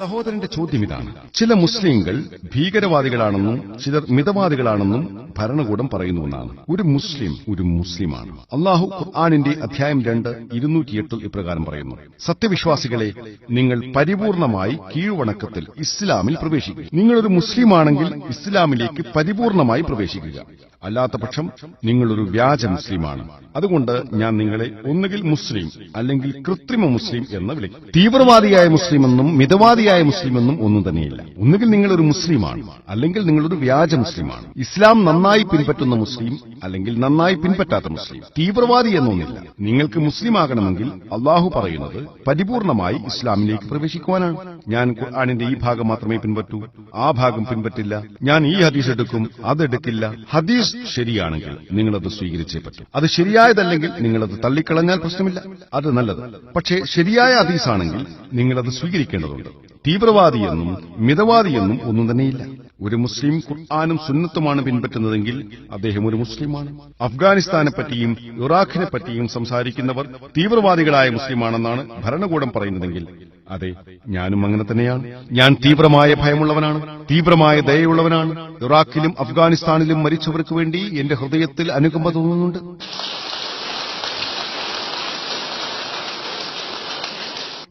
സഹോദരന്റെ ചോദ്യം ഇതാണ് ചില മുസ്ലിങ്ങൾ ഭീകരവാദികളാണെന്നും ചിലർ മിതവാദികളാണെന്നും ഭരണകൂടം പറയുന്നുവെന്നാണ് ഒരു മുസ്ലിം ഒരു മുസ്ലിമാണ്. അള്ളാഹു ഖുർആാനിന്റെ അധ്യായം രണ്ട് ഇരുന്നൂറ്റിയെട്ടിൽ ഇപ്രകാരം പറയുന്നു. സത്യവിശ്വാസികളെ നിങ്ങൾ പരിപൂർണമായി കീഴ്വണക്കത്തിൽ ഇസ്ലാമിൽ പ്രവേശിക്കുക. നിങ്ങളൊരു മുസ്ലിമാണെങ്കിൽ ഇസ്ലാമിലേക്ക് പരിപൂർണമായി പ്രവേശിക്കുക. അല്ലാത്ത പക്ഷം നിങ്ങളൊരു വ്യാജ മുസ്ലിമാണ്. അതുകൊണ്ട് ഞാൻ നിങ്ങളെ ഒന്നുകിൽ മുസ്ലിം അല്ലെങ്കിൽ കൃത്രിമ മുസ്ലിം എന്ന് വിളിക്കും. തീവ്രവാദിയായ മുസ്ലിം എന്നും മിതവാദിയായ മുസ്ലിം എന്നും ഒന്നും തന്നെയില്ല. ഒന്നുകിൽ ഒരു മുസ്ലിമാണ് അല്ലെങ്കിൽ നിങ്ങളൊരു വ്യാജ മുസ്ലിമാണ്. ഇസ്ലാം നന്നായി പിൻപറ്റുന്ന മുസ്ലിം അല്ലെങ്കിൽ നന്നായി പിൻപറ്റാത്ത മുസ്ലിം. തീവ്രവാദി എന്നൊന്നില്ല. നിങ്ങൾക്ക് മുസ്ലിം ആകണമെങ്കിൽ അള്ളാഹു പറയുന്നത് പരിപൂർണമായി ഇസ്ലാമിലേക്ക് പ്രവേശിക്കുവാനാണ്. ഞാൻ ഖുർആാനിന്റെ ഈ ഭാഗം മാത്രമേ പിൻപറ്റൂ. ആ ഭാഗം പിൻപറ്റില്ല. ഞാൻ ഈ ഹദീസ് എടുക്കും. അതെടുക്കില്ല ഹദീസ് ശരിയാണെങ്കിൽ നിങ്ങളത് സ്വീകരിച്ചേ പറ്റും. അത് ശരിയായതല്ലെങ്കിൽ നിങ്ങളത് തള്ളിക്കളഞ്ഞാൽ പ്രശ്നമില്ല. അത് നല്ലത്. പക്ഷേ ശരിയായ ഹദീസാണെങ്കിൽ നിങ്ങളത് സ്വീകരിക്കേണ്ടതുണ്ട്. തീവ്രവാദിയെന്നും മിതവാദിയെന്നും ഒന്നും തന്നെയില്ല. ഒരു മുസ്ലിം ഖുർആാനും സുന്നത്തുമാണ് പിൻപറ്റുന്നതെങ്കിൽ അദ്ദേഹം ഒരു മുസ്ലിമാണ്. അഫ്ഗാനിസ്ഥാനെ പറ്റിയും ഇറാഖിനെ പറ്റിയും സംസാരിക്കുന്നവർ തീവ്രവാദികളായ മുസ്ലിമാണെന്നാണ് ഭരണകൂടം പറയുന്നതെങ്കിൽ. അതെ ഞാനും അങ്ങനെ തന്നെയാണ്. ഞാൻ തീവ്രമായ ഭയമുള്ളവനാണ് തീവ്രമായ ദയയുള്ളവനാണ്. ഇറാഖിലും അഫ്ഗാനിസ്ഥാനിലും മരിച്ചവർക്ക് വേണ്ടി എന്റെ ഹൃദയത്തിൽ അനുകമ്പ തോന്നുന്നുണ്ട്.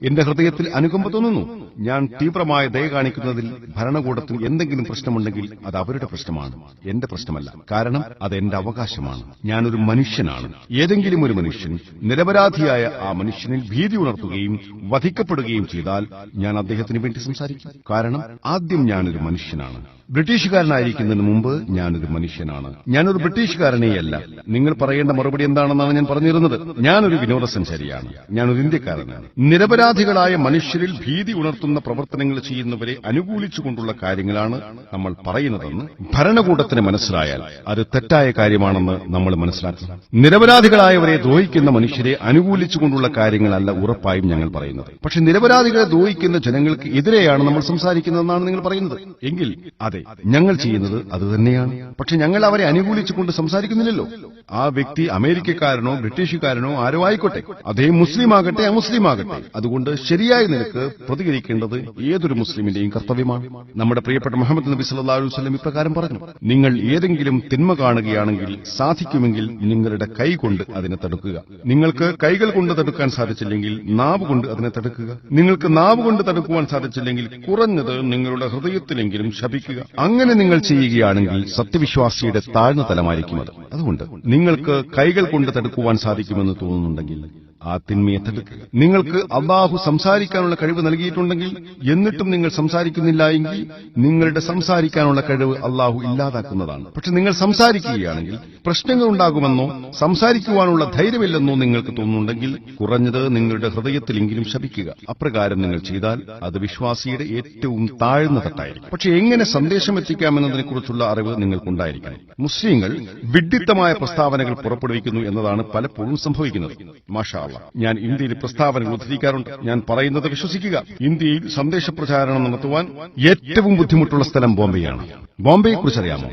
എന്റെ ഹൃദയത്തിൽ അനുകമ്പ തോന്നുന്നു. ഞാൻ തീവ്രമായ ദയ കാണിക്കുന്നതിൽ ഭരണകൂടത്തിന് എന്തെങ്കിലും പ്രശ്നമുണ്ടെങ്കിൽ അത് അവരുടെ പ്രശ്നമാണ്. എന്റെ പ്രശ്നമല്ല. കാരണം അത് എന്റെ അവകാശമാണ്. ഞാനൊരു മനുഷ്യനാണ്. ഏതെങ്കിലും ഒരു മനുഷ്യൻ നിരപരാധിയായ ആ മനുഷ്യനിൽ ഭീതി ഉണർത്തുകയും വധിക്കപ്പെടുകയും ചെയ്താൽ ഞാൻ അദ്ദേഹത്തിന് വേണ്ടി സംസാരിക്കും. കാരണം ആദ്യം ഞാനൊരു മനുഷ്യനാണ്. ബ്രിട്ടീഷുകാരനായിരിക്കുന്നതിന് മുമ്പ് ഞാനൊരു മനുഷ്യനാണ്. ഞാനൊരു ബ്രിട്ടീഷുകാരനെയല്ല. നിങ്ങൾ പറയേണ്ട മറുപടി എന്താണെന്നാണ് ഞാൻ പറഞ്ഞിരുന്നത്? ഞാനൊരു വിനോദസഞ്ചാരിയാണ്. ഞാനൊരു ഇന്ത്യക്കാരനാണ്. നിരപരാധികളായ മനുഷ്യരിൽ ഭീതി ഉണർത്തുന്ന പ്രവർത്തനങ്ങൾ ചെയ്യുന്നവരെ അനുകൂലിച്ചുകൊണ്ടുള്ള കാര്യങ്ങളാണ് നമ്മൾ പറയുന്നതെന്ന് ഭരണകൂടത്തിന് മനസ്സിലായാൽ അത് തെറ്റായ കാര്യമാണെന്ന് നമ്മൾ മനസ്സിലാക്കണം. നിരപരാധികളായവരെ ദ്രോഹിക്കുന്ന മനുഷ്യരെ അനുകൂലിച്ചുകൊണ്ടുള്ള കാര്യങ്ങളല്ല ഉറപ്പായും ഞങ്ങൾ പറയുന്നത്. പക്ഷെ നിരപരാധികളെ ദ്രോഹിക്കുന്ന ജനങ്ങൾക്ക് എതിരെയാണ് നമ്മൾ സംസാരിക്കുന്നതെന്നാണ് നിങ്ങൾ പറയുന്നത്. എങ്കിൽ അതെ ഞങ്ങൾ ചെയ്യുന്നത് അതുതന്നെയാണ്. പക്ഷെ ഞങ്ങൾ അവരെ അനുകൂലിച്ചുകൊണ്ട് സംസാരിക്കുന്നില്ലല്ലോ. ആ വ്യക്തി അമേരിക്കക്കാരനോ ബ്രിട്ടീഷുകാരനോ ആരോ ആയിക്കോട്ടെ. അതേ മുസ്ലിം ആകട്ടെ അമുസ്ലിം ആകട്ടെ അതുകൊണ്ട് ശരിയായ നിലയ്ക്ക് പ്രതികരിക്കേണ്ടത് ഏതൊരു മുസ്ലിമിന്റെയും കർത്തവ്യമാണ്. നമ്മുടെ പ്രിയപ്പെട്ട മുഹമ്മദ് നബി സല്ലല്ലാഹു അലൈഹി വസല്ലം ഇപ്രകാരം പറഞ്ഞു നിങ്ങൾ ഏതെങ്കിലും തിന്മ കാണുകയാണെങ്കിൽ സാധിക്കുമെങ്കിൽ നിങ്ങളുടെ കൈ കൊണ്ട് അതിനെ തടുക്കുക. നിങ്ങൾക്ക് കൈകൾ കൊണ്ട് തടുക്കാൻ സാധിച്ചില്ലെങ്കിൽ നാവ് കൊണ്ട് അതിനെ തടുക്കുക. നിങ്ങൾക്ക് നാവ് കൊണ്ട് തടുക്കുവാൻ സാധിച്ചില്ലെങ്കിൽ കുറഞ്ഞത് നിങ്ങളുടെ ഹൃദയത്തിലെങ്കിലും ശപിക്കുക. അങ്ങനെ നിങ്ങൾ ചെയ്യുകയാണെങ്കിൽ സത്യവിശ്വാസിയുടെ താഴ്ന്ന തലമായിരിക്കും അത്. അതുകൊണ്ട് നിങ്ങൾക്ക് കൈകൾ കൊണ്ട് തടുക്കുവാൻ സാധിക്കുമെന്ന് തോന്നുന്നുണ്ടെങ്കിൽ ആ തിന്മയെ തടുക്കുക നിങ്ങൾക്ക് അള്ളാഹു സംസാരിക്കാനുള്ള കഴിവ് നൽകിയിട്ടുണ്ടെങ്കിൽ എന്നിട്ടും നിങ്ങൾ സംസാരിക്കുന്നില്ല എങ്കിൽ നിങ്ങളുടെ സംസാരിക്കാനുള്ള കഴിവ് അള്ളാഹു ഇല്ലാതാക്കുന്നതാണ്. പക്ഷെ നിങ്ങൾ സംസാരിക്കുകയാണെങ്കിൽ പ്രശ്നങ്ങൾ ഉണ്ടാകുമെന്നോ സംസാരിക്കുവാനുള്ള ധൈര്യമില്ലെന്നോ നിങ്ങൾക്ക് തോന്നുന്നുണ്ടെങ്കിൽ കുറഞ്ഞത് നിങ്ങളുടെ ഹൃദയത്തിലെങ്കിലും ശപിക്കുക. അപ്രകാരം നിങ്ങൾ ചെയ്താൽ അത് വിശ്വാസിയുടെ ഏറ്റവും താഴ്ന്ന തട്ടായിരിക്കും. പക്ഷെ എങ്ങനെ സന്ദേശം എത്തിക്കാമെന്നതിനെക്കുറിച്ചുള്ള അറിവ് നിങ്ങൾക്കുണ്ടായിരിക്കണം. മുസ്ലിങ്ങൾ വിഡ്ഢിത്തമായ പ്രസ്താവനകൾ പുറപ്പെടുവിക്കുന്നു എന്നതാണ് പലപ്പോഴും സംഭവിക്കുന്നത്. മാഷാ ഞാൻ ഇന്ത്യയിൽ പ്രസ്താവനകൾ ഉദ്ധരിക്കാറുണ്ട്. ഞാൻ പറയുന്നത് വിശ്വസിക്കുക. ഇന്ത്യയിൽ സന്ദേശ പ്രചാരണം നടത്തുവാൻ ഏറ്റവും ബുദ്ധിമുട്ടുള്ള സ്ഥലം ബോംബെയാണ്. ബോംബെയെക്കുറിച്ച് അറിയാമോ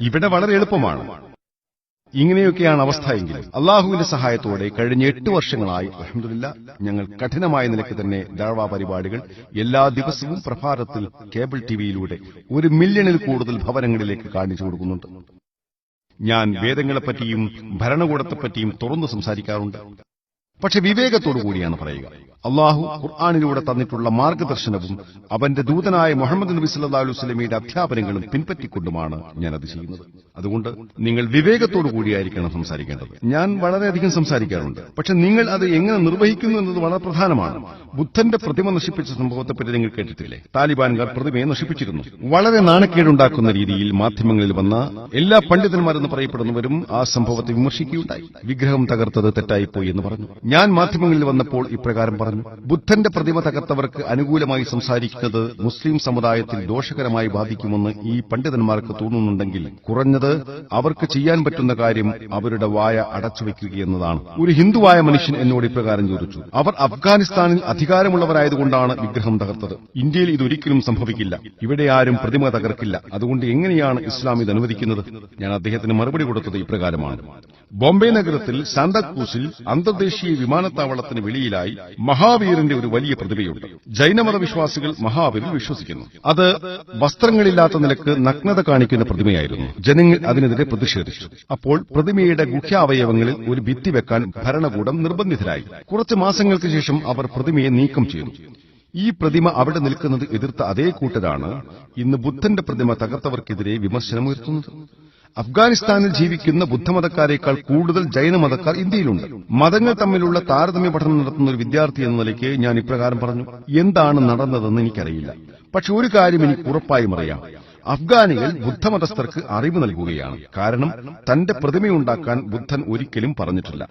ഇവിടെ വളരെ എളുപ്പമാണ്. ഇങ്ങനെയൊക്കെയാണ് അവസ്ഥ എങ്കിലും അള്ളാഹുവിന്റെ സഹായത്തോടെ കഴിഞ്ഞ എട്ട് വർഷങ്ങളായി അഹമ്മദില്ല ഞങ്ങൾ കഠിനമായ നിലയ്ക്ക് തന്നെ ദാഴ്വാ പരിപാടികൾ എല്ലാ ദിവസവും പ്രഭാതത്തിൽ കേബിൾ ടിവിയിലൂടെ ഒരു മില്യണിൽ കൂടുതൽ ഭവനങ്ങളിലേക്ക് കാണിച്ചു കൊടുക്കുന്നുണ്ട്. ഞാൻ വേദങ്ങളെപ്പറ്റിയും ഭരണകൂടത്തെപ്പറ്റിയും തുറന്നു സംസാരിക്കാറുണ്ട്. പക്ഷെ വിവേകത്തോടു കൂടിയാണ് പറയുക. അള്ളാഹു ഖുർആാനിലൂടെ തന്നിട്ടുള്ള മാർഗദർശനവും അവന്റെ ദൂതനായ മുഹമ്മദ് നബി സല്ലാ അലുസ്ലമിയുടെ അധ്യാപനങ്ങളും പിൻപറ്റിക്കൊണ്ടുമാണ് ഞാൻ അത് ചെയ്യുന്നത്. അതുകൊണ്ട് നിങ്ങൾ വിവേകത്തോടു കൂടിയായിരിക്കണം സംസാരിക്കേണ്ടത്. ഞാൻ വളരെയധികം സംസാരിക്കാറുണ്ട്. പക്ഷെ നിങ്ങൾ അത് എങ്ങനെ നിർവഹിക്കുന്നു എന്നത് വളരെ പ്രധാനമാണ്. ബുദ്ധന്റെ പ്രതിമ നശിപ്പിച്ച സംഭവത്തെപ്പറ്റി നിങ്ങൾ കേട്ടിട്ടില്ലേ? താലിബാൻകാർ പ്രതിമയെ നശിപ്പിച്ചിരുന്നു. വളരെ നാണക്കേടുണ്ടാക്കുന്ന രീതിയിൽ മാധ്യമങ്ങളിൽ വന്ന എല്ലാ പണ്ഡിതന്മാരെന്ന് പറയപ്പെടുന്നവരും ആ സംഭവത്തെ വിമർശിക്കുകയുണ്ടായി. വിഗ്രഹം തകർത്തത് തെറ്റായിപ്പോയി എന്ന് പറഞ്ഞു. ഞാൻ മാധ്യമങ്ങളിൽ വന്നപ്പോൾ ഇപ്രകാരം പറഞ്ഞു. ബുദ്ധന്റെ പ്രതിമ തകർത്തവർക്ക് അനുകൂലമായി സംസാരിക്കുന്നത് മുസ്ലിം സമുദായത്തിൽ ദോഷകരമായി ബാധിക്കുമെന്ന് ഈ പണ്ഡിതന്മാർക്ക് തോന്നുന്നുണ്ടെങ്കിൽ കുറഞ്ഞത് അവർക്ക് ചെയ്യാൻ പറ്റുന്ന കാര്യം അവരുടെ വായ അടച്ചുവെക്കുകയെന്നതാണ് ഒരു ഹിന്ദുവായ മനുഷ്യൻ എന്നോട് ഇപ്രകാരം ചോദിച്ചു. അവർ അഫ്ഗാനിസ്ഥാനിൽ അധികാരമുള്ളവരായതുകൊണ്ടാണ് വിഗ്രഹം തകർത്തത്. ഇന്ത്യയിൽ ഇതൊരിക്കലും സംഭവിക്കില്ല. ഇവിടെ ആരും പ്രതിമ തകർക്കില്ല. അതുകൊണ്ട് എങ്ങനെയാണ് ഇസ്ലാം ഇത് അനുവദിക്കുന്നത്? ഞാൻ അദ്ദേഹത്തിന് മറുപടി കൊടുത്തത് ഇപ്രകാരമാണ്. ബോംബെ നഗരത്തിൽ സാന്താക്രൂസിൽ അന്തർദേശീയ വിമാനത്താവളത്തിന് വെളിയിലായി മഹാവീരന്റെ ഒരു വലിയ പ്രതിഭയുണ്ട്. ജൈനമത വിശ്വാസികൾ മഹാവീരിൽ വിശ്വസിക്കുന്നു. അത് വസ്ത്രങ്ങളില്ലാത്ത നിലയ്ക്ക് നഗ്നത കാണിക്കുന്ന പ്രതിമയായിരുന്നു. ജനങ്ങൾ അതിനെതിരെ പ്രതിഷേധിച്ചു. അപ്പോൾ പ്രതിമയുടെ ഗുഹ്യാവയവങ്ങളിൽ ഒരു ഭിത്തി വെക്കാൻ ഭരണകൂടം നിർബന്ധിതരായി. കുറച്ച് മാസങ്ങൾക്ക് ശേഷം അവർ പ്രതിമയെ നീക്കം ചെയ്തു. ഈ പ്രതിമ അവിടെ നിൽക്കുന്നത് എതിർത്ത അതേ കൂട്ടരാണ് ഇന്ന് ബുദ്ധന്റെ പ്രതിമ തകർത്തവർക്കെതിരെ വിമർശനമുയർത്തുന്നത്. അഫ്ഗാനിസ്ഥാനിൽ ജീവിക്കുന്ന ബുദ്ധമതക്കാരേക്കാൾ കൂടുതൽ ജൈനമതക്കാർ ഇന്ത്യയിലുണ്ട്. മതങ്ങൾ തമ്മിലുള്ള താരതമ്യ പഠനം നടത്തുന്ന ഒരു വിദ്യാർത്ഥി എന്ന നിലയ്ക്ക് ഞാൻ ഇപ്രകാരം പറഞ്ഞു. എന്താണ് നടന്നതെന്ന് എനിക്കറിയില്ല. പക്ഷെ ഒരു കാര്യം എനിക്ക് ഉറപ്പായും അറിയാം. അഫ്ഗാനികൾ ബുദ്ധമതസ്ഥർക്ക് അറിവ് നൽകുകയാണ്. കാരണം തന്റെ പ്രതിമയുണ്ടാക്കാൻ ബുദ്ധൻ ഒരിക്കലും പറഞ്ഞിട്ടില്ല.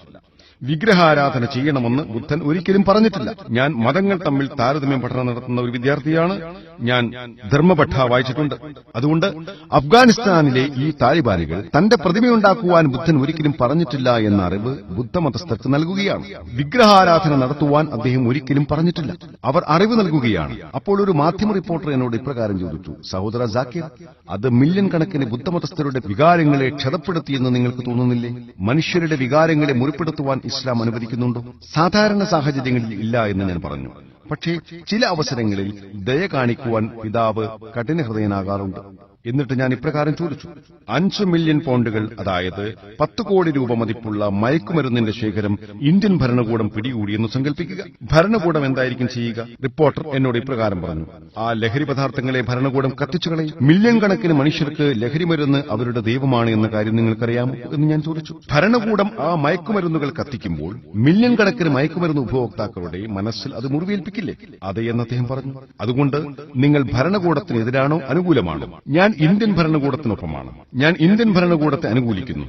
വിഗ്രഹാരാധന ചെയ്യണമെന്ന് ബുദ്ധൻ ഒരിക്കലും പറഞ്ഞിട്ടില്ല. ഞാൻ മതങ്ങൾ തമ്മിൽ താരതമ്യം പഠനം നടത്തുന്ന ഒരു വിദ്യാർത്ഥിയാണ്. ഞാൻ ധർമ്മപഠ വായിച്ചിട്ടുണ്ട്. അതുകൊണ്ട് അഫ്ഗാനിസ്ഥാനിലെ ഈ താലിബാനികൾ തന്റെ പ്രതിമയുണ്ടാക്കുവാൻ ബുദ്ധൻ ഒരിക്കലും പറഞ്ഞിട്ടില്ല എന്ന അറിവ് ബുദ്ധമതസ്ഥർക്ക് നൽകുകയാണ്. വിഗ്രഹാരാധന നടത്തുവാൻ അദ്ദേഹം ഒരിക്കലും പറഞ്ഞിട്ടില്ല. അവർ അറിവ് നൽകുകയാണ്. അപ്പോൾ ഒരു മാധ്യമ റിപ്പോർട്ടർ എന്നോട് ഇപ്രകാരം ചോദിച്ചു സഹോദര ജാക്കിർ അത് മില്യൺ കണക്കിന് ബുദ്ധമതസ്ഥരുടെ വികാരങ്ങളെ ക്ഷതപ്പെടുത്തിയെന്ന് നിങ്ങൾക്ക് തോന്നുന്നില്ലേ? മനുഷ്യരുടെ വികാരങ്ങളെ മുറിപ്പെടുത്തുവാൻ ഇസ്ലാം അനുവദിക്കുന്നുണ്ടോ? സാധാരണ സാഹചര്യങ്ങളിൽ ഇല്ല എന്ന് ഞാൻ പറഞ്ഞു. പക്ഷേ ചില അവസരങ്ങളിൽ ദയ കാണിക്കുവാൻ പിതാവ് കഠിനഹൃദയനാകാറുണ്ട് എന്നിട്ട് ഞാൻ ഇപ്രകാരം ചോദിച്ചു. അഞ്ച് മില്യൺ പൗണ്ടുകൾ അതായത് പത്ത് കോടി രൂപ മതിപ്പുള്ള മയക്കുമരുന്നിന്റെ ശേഖരം ഇന്ത്യൻ ഭരണകൂടം പിടികൂടിയെന്ന് സങ്കല്പിക്കുക ഭരണകൂടം എന്തായിരിക്കും ചെയ്യുക? റിപ്പോർട്ടർ എന്നോട് ഇപ്രകാരം പറഞ്ഞു. ആ ലഹരി പദാർത്ഥങ്ങളെ ഭരണകൂടം കത്തിച്ചു കളയും. മില്യൺ കണക്കിന് മനുഷ്യർക്ക് ലഹരി മരുന്ന് അവരുടെ ദൈവമാണ് എന്ന കാര്യം നിങ്ങൾക്കറിയാമോ എന്ന് ഞാൻ ചോദിച്ചു. ഭരണകൂടം ആ മയക്കുമരുന്നുകൾ കത്തിക്കുമ്പോൾ മില്യൺ കണക്കിന് മയക്കുമരുന്ന് ഉപഭോക്താക്കളുടെ മനസ്സിൽ അത് മുറിവേൽപ്പിക്കില്ലേ? അതെ എന്ന് അദ്ദേഹം പറഞ്ഞു. അതുകൊണ്ട് നിങ്ങൾ ഭരണകൂടത്തിനെതിരാണോ അനുകൂലമാണോ? ഞാൻ ഇന്ത്യൻ ഭരണകൂടത്തിനൊപ്പമാണ്. ഞാൻ ഇന്ത്യൻ ഭരണകൂടത്തെ അനുകൂലിക്കുന്നു.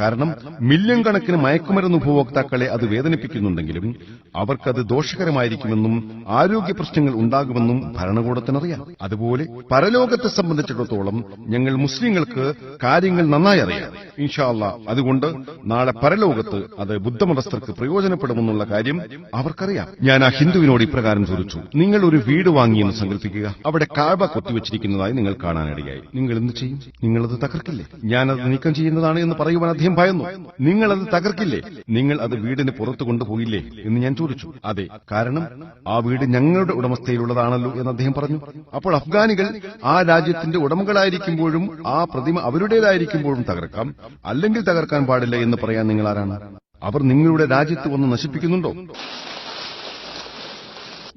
കാരണം മില്യൺ കണക്കിന് മയക്കുമരുന്ന് ഉപഭോക്താക്കളെ അത് വേദനിപ്പിക്കുന്നുണ്ടെങ്കിലും അവർക്കത് ദോഷകരമായിരിക്കുമെന്നും ആരോഗ്യ പ്രശ്നങ്ങൾ ഉണ്ടാകുമെന്നും ഭരണകൂടത്തിനറിയാം. അതുപോലെ പരലോകത്തെ സംബന്ധിച്ചിടത്തോളം ഞങ്ങൾ മുസ്ലിങ്ങൾക്ക് കാര്യങ്ങൾ നന്നായി അറിയാം. ഇൻഷാല്ല അതുകൊണ്ട് നാളെ പരലോകത്ത് അത് ബുദ്ധമതസ്ഥർക്ക് പ്രയോജനപ്പെടുമെന്നുള്ള കാര്യം അവർക്കറിയാം. ഞാൻ ആ ഹിന്ദുവിനോട് ഇപ്രകാരം ചോദിച്ചു നിങ്ങൾ ഒരു വീട് വാങ്ങിയെന്ന് സങ്കല്പിക്കുക. അവിടെ കാഴ്വ കൊത്തിവെച്ചിരിക്കുന്നതായി നിങ്ങൾ കാണാനിടയായി. നിങ്ങൾ എന്ത് ചെയ്യും? നിങ്ങളത് തകർക്കില്ലേ? ഞാനത് നീക്കം ചെയ്യുന്നതാണ് എന്ന് പറയുവാൻ അദ്ദേഹം ഭയന്നു നിങ്ങൾ അത് തകർക്കില്ലേ? നിങ്ങൾ അത് വീടിന് പുറത്തു കൊണ്ടുപോയില്ലേ? എന്ന് ഞാൻ ചോദിച്ചു. അതെ കാരണം ആ വീട് ഞങ്ങളുടെ ഉടമസ്ഥയിലുള്ളതാണല്ലോ എന്ന് അദ്ദേഹം പറഞ്ഞു. അപ്പോൾ അഫ്ഗാനികൾ ആ രാജ്യത്തിന്റെ ഉടമകളായിരിക്കുമ്പോഴും ആ പ്രതിമ അവരുടേതായിരിക്കുമ്പോഴും തകർക്കാം അല്ലെങ്കിൽ തകർക്കാൻ പാടില്ല എന്ന് പറയാൻ നിങ്ങൾ ആരാണ്? അവർ നിങ്ങളുടെ രാജ്യത്ത് വന്ന് നശിപ്പിക്കുന്നുണ്ടോ?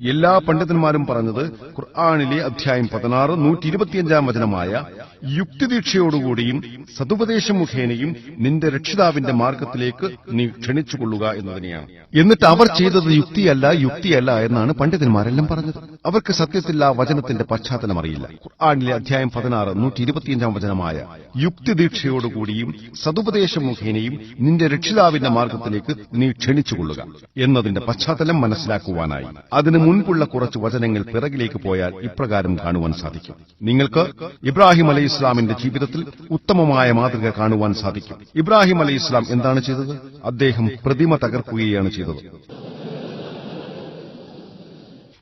എല്ലാ പണ്ഡിതന്മാരും പറഞ്ഞത് ഖുർആാനിലെ അധ്യായം പതിനാറ് നൂറ്റി ഇരുപത്തിയഞ്ചാം വചനമായ യുക്തിദീക്ഷയോടുകൂടിയും സതുപദേശം മുഖേനയും നിന്റെ രക്ഷിതാവിന്റെ മാർഗത്തിലേക്ക് നീ ക്ഷണിച്ചുകൊള്ളുക എന്നതിനെയാണ്. എന്നിട്ട് അവർ ചെയ്തത് യുക്തിയല്ല യുക്തിയല്ല എന്നാണ് പണ്ഡിതന്മാരെല്ലാം പറഞ്ഞത്. അവർക്ക് സത്യത്തിൽ ആ വചനത്തിന്റെ പശ്ചാത്തലം അറിയില്ല ഖുർആാനിലെ അധ്യായം പതിനാറ് നൂറ്റി ഇരുപത്തിയഞ്ചാം വചനമായ യുക്തിദീക്ഷയോടുകൂടിയും സതുപദേശം മുഖേനയും നിന്റെ രക്ഷിതാവിന്റെ മാർഗത്തിലേക്ക് നീ ക്ഷണിച്ചുകൊള്ളുക എന്നതിന്റെ പശ്ചാത്തലം മനസ്സിലാക്കുവാനായി. അതിന് മുൻപുള്ള കുറച്ച് വചനങ്ങൾ പിറകിലേക്ക് പോയാൽ ഇപ്രകാരം കാണുവാൻ സാധിക്കും. നിങ്ങൾക്ക് ഇബ്രാഹിം അലൈഹി ഇസ്ലാമിന്റെ ജീവിതത്തിൽ ഉത്തമമായ മാതൃക കാണുവാൻ സാധിക്കും. ഇബ്രാഹിം അലൈഹി ഇസ്ലാം എന്താണ് ചെയ്തത്? അദ്ദേഹം പ്രതിമ തകർക്കുകയാണ് ചെയ്തത്.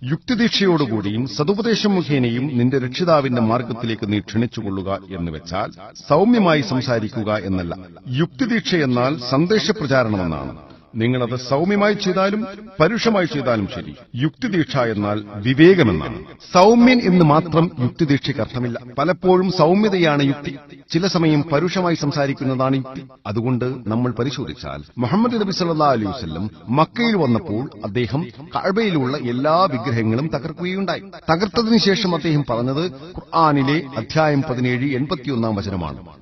യുക്തിദീക്ഷയോടുകൂടിയും സതുപദേശം മുഖേനയും നിന്റെ രക്ഷിതാവിന്റെ മാർഗത്തിലേക്ക് നീ ക്ഷണിച്ചുകൊള്ളുക എന്ന് വെച്ചാൽ സൗമ്യമായി സംസാരിക്കുക എന്നല്ല. യുക്തിദീക്ഷ എന്നാൽ സന്ദേശപ്രചാരണമെന്നാണ്. നിങ്ങളത് സൗമ്യമായി ചെയ്താലും പരുഷമായി ചെയ്താലും ശരി. യുക്തിദീക്ഷ എന്നാൽ വിവേകമെന്നാണ്. സൗമ്യൻ എന്ന് മാത്രം യുക്തിദീക്ഷയ്ക്ക് അർത്ഥമില്ല. പലപ്പോഴും സൗമ്യതയാണ് യുക്തി. ചില സമയം പരുഷമായി സംസാരിക്കുന്നതാണ് യുക്തി. അതുകൊണ്ട് നമ്മൾ പരിശോധിച്ചാൽ മുഹമ്മദ് നബി സല്ലാ അലൈഹി വസല്ലം മക്കയിൽ വന്നപ്പോൾ അദ്ദേഹം കഴബയിലുള്ള എല്ലാ വിഗ്രഹങ്ങളും തകർക്കുകയുണ്ടായി. തകർത്തതിനു ശേഷം അദ്ദേഹം പറഞ്ഞത് ഖുർആാനിലെ അധ്യായം പതിനേഴ് എൺപത്തിയൊന്നാം വചനമാണ്.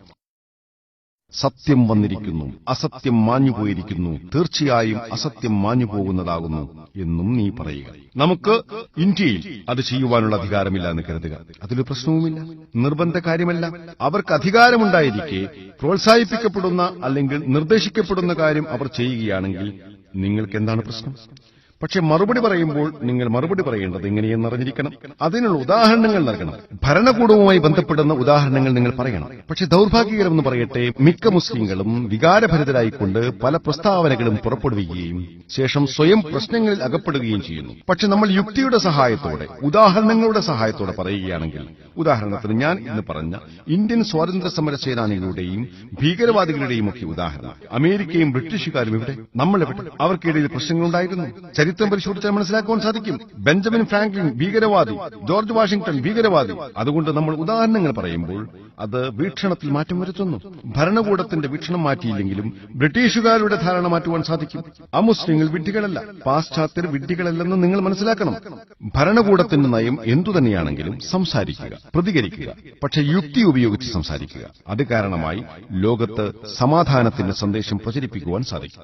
സത്യം വന്നിരിക്കുന്നു അസത്യം മാഞ്ഞുപോയിരിക്കുന്നു തീർച്ചയായും അസത്യം മാഞ്ഞുപോകുന്നതാകുന്നു എന്നും നീ പറയുക. നമുക്ക് ഇന്ത്യയിൽ അത് ചെയ്യുവാനുള്ള അധികാരമില്ല എന്ന് കരുതുക. അതിലൊരു പ്രശ്നവുമില്ല. നിർബന്ധ കാര്യമല്ല. അവർക്ക് അധികാരമുണ്ടായിരിക്കെ പ്രോത്സാഹിപ്പിക്കപ്പെടുന്ന അല്ലെങ്കിൽ നിർദ്ദേശിക്കപ്പെടുന്ന കാര്യം അവർ ചെയ്യുകയാണെങ്കിൽ നിങ്ങൾക്ക് എന്താണ് പ്രശ്നം? പക്ഷെ മറുപടി പറയുമ്പോൾ നിങ്ങൾ മറുപടി പറയേണ്ടത് എങ്ങനെയെന്നറിഞ്ഞിരിക്കണം അതിനുള്ള ഉദാഹരണങ്ങൾ നൽകണം. ഭരണകൂടവുമായി ബന്ധപ്പെടുന്ന ഉദാഹരണങ്ങൾ നിങ്ങൾ പറയണം. പക്ഷെ ദൗർഭാഗ്യകരമെന്ന് പറയട്ടെ മിക്ക മുസ്ലിങ്ങളും വികാരഭരിതരായിക്കൊണ്ട് പല പ്രസ്താവനകളും പുറപ്പെടുവിക്കുകയും ശേഷം സ്വയം പ്രശ്നങ്ങളിൽ അകപ്പെടുകയും ചെയ്യുന്നു. പക്ഷെ നമ്മൾ യുക്തിയുടെ സഹായത്തോടെ ഉദാഹരണങ്ങളുടെ സഹായത്തോടെ പറയുകയാണെങ്കിൽ ഉദാഹരണത്തിന് ഞാൻ ഇന്ന് പറഞ്ഞ ഇന്ത്യൻ സ്വാതന്ത്ര്യ സമര സേനാനികളുടെയും ഭീകരവാദികളുടെയും ഒക്കെ ഉദാഹരണം. അമേരിക്കയും ബ്രിട്ടീഷുകാരും ഇവിടെ നമ്മളെവിടെ? അവർക്കിടയിൽ പ്രശ്നങ്ങളുണ്ടായിരുന്നു. ചരിത്രം പരിശോധിച്ചാൽ മനസ്സിലാക്കുവാൻ സാധിക്കും. ബെഞ്ചമിൻ ഫ്രാങ്ക്ലിൻ ഭീകരവാദി ജോർജ് വാഷിംഗ്ടൺ ഭീകരവാദി. അതുകൊണ്ട് നമ്മൾ ഉദാഹരണങ്ങൾ പറയുമ്പോൾ അത് വീക്ഷണത്തിൽ മാറ്റം വരുത്തുന്നു. ഭരണകൂടത്തിന്റെ വീക്ഷണം മാറ്റിയില്ലെങ്കിലും ബ്രിട്ടീഷുകാരുടെ ധാരണ മാറ്റുവാൻ സാധിക്കും. അമുസ്ലിങ്ങൾ വിഡ്ഢികളല്ല പാശ്ചാത്യർ വിഡ്ഢികളല്ലെന്ന് നിങ്ങൾ മനസ്സിലാക്കണം. ഭരണകൂടത്തിന്റെ നയം എന്തുതന്നെയാണെങ്കിലും സംസാരിക്കുക പ്രതികരിക്കുക പക്ഷെ യുക്തി ഉപയോഗിച്ച് സംസാരിക്കുക. അത് കാരണമായി ലോകത്ത് സമാധാനത്തിന്റെ സന്ദേശം പ്രചരിപ്പിക്കുവാൻ സാധിക്കും.